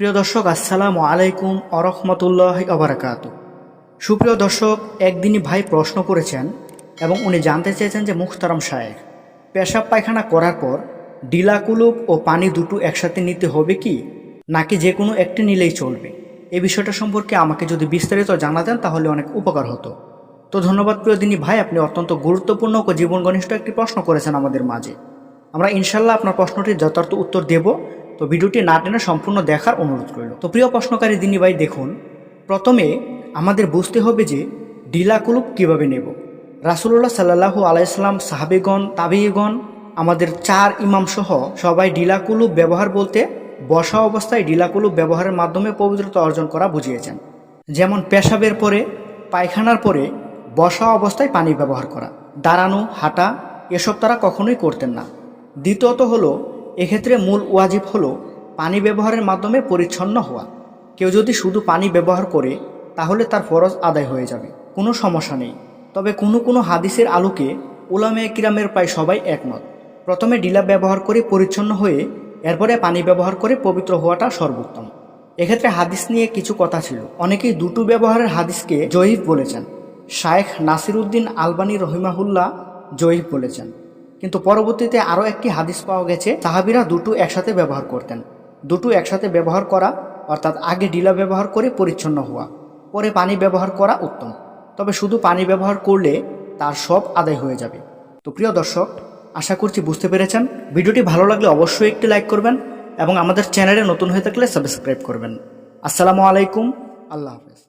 প্রিয় দর্শক, আসসালামু আলাইকুম আরহামতুল্লাহ আবরাকাত সুপ্রিয় দর্শক, একদিনই ভাই প্রশ্ন করেছেন এবং উনি জানতে চেয়েছেন যে মুখতারাম সাহেব পেশাব পায়খানা করার পর ডিলাকুলুপ ও পানি দুটো একসাথে নিতে হবে কি? নাকি যে কোনো একটি নিলেই চলবে? এই বিষয়টা সম্পর্কে আমাকে যদি বিস্তারিত জানাতেন তাহলে অনেক উপকার হতো। তো ধন্যবাদ প্রিয় দিনী ভাই, আপনি অত্যন্ত গুরুত্বপূর্ণ ও জীবন ঘনিষ্ঠ একটি প্রশ্ন করেছেন আমাদের মাঝে। আমরা ইনশাল্লাহ আপনার প্রশ্নটির যথার্থ উত্তর দেব। তো ভিডিওটি না টেনে সম্পূর্ণ দেখার অনুরোধ রইল। তো প্রিয় প্রশ্নকারী দিনী ভাই দেখুন, প্রথমে আমাদের বুঝতে হবে যে ডিলা ডিলাকুলুপ কীভাবে নেব। রাসুল্লাহ সাল্লাহু আলাইসাল্লাম সাহাবেগণ তাবিগণ আমাদের চার ইমাম সহ সবাই ডিলাকুলুপ ব্যবহার বলতে বসা অবস্থায় ডিলাকুলুপ ব্যবহারের মাধ্যমে পবিত্রতা অর্জন করা বুঝিয়েছেন। যেমন পেশাবের পরে, পায়খানার পরে বসা অবস্থায় পানি ব্যবহার করা। দাঁড়ানো, হাঁটা, এসব তারা কখনোই করতেন না। দ্বিতীয়ত হলো এক্ষেত্রে মূল ওয়াজিব হলো পানি ব্যবহারের মাধ্যমে পরিচ্ছন্ন হওয়া। কেউ যদি শুধু পানি ব্যবহার করে, তাহলে তার ফরজ আদায় হয়ে যাবে। কোনো সমস্যা নেই। তবে কোনো কোনো হাদিসের আলোকে উলামে কিরামের প্রায় সবাই একমত। প্রথমে ডিলা ব্যবহার করে পরিচ্ছন্ন হয়ে, এরপরে পানি ব্যবহার করে পবিত্র হওয়াটা সর্বোত্তম। এক্ষেত্রে হাদিস নিয়ে কিছু কথা ছিল। অনেকেই দুটো ব্যবহারের হাদিসকে জয়ীফ বলেছেন। শায়েখ নাসিরুদ্দিন আলবানী রহিমাহুল্লাহ জয়ীফ বলেছেন। কিন্তু পরবর্তীতে আরও একটি হাদিস পাওয়া গেছে, সাহাবিরা দুটো একসাথে ব্যবহার করতেন। দুটো একসাথে ব্যবহার করা, অর্থাৎ আগে ডিলা ব্যবহার করে পরিচ্ছন্ন হওয়া, পরে পানি ব্যবহার করা উত্তম। তবে শুধু পানি ব্যবহার করলে তার সব আদায় হয়ে যাবে। তো প্রিয় দর্শক, আশা করছি বুঝতে পেরেছেন। ভিডিওটি ভালো লাগলে অবশ্যই একটি লাইক করবেন এবং আমাদের চ্যানেলে নতুন হয়ে থাকলে সাবস্ক্রাইব করবেন। আসসালামু আলাইকুম। আল্লাহ হাফেজ।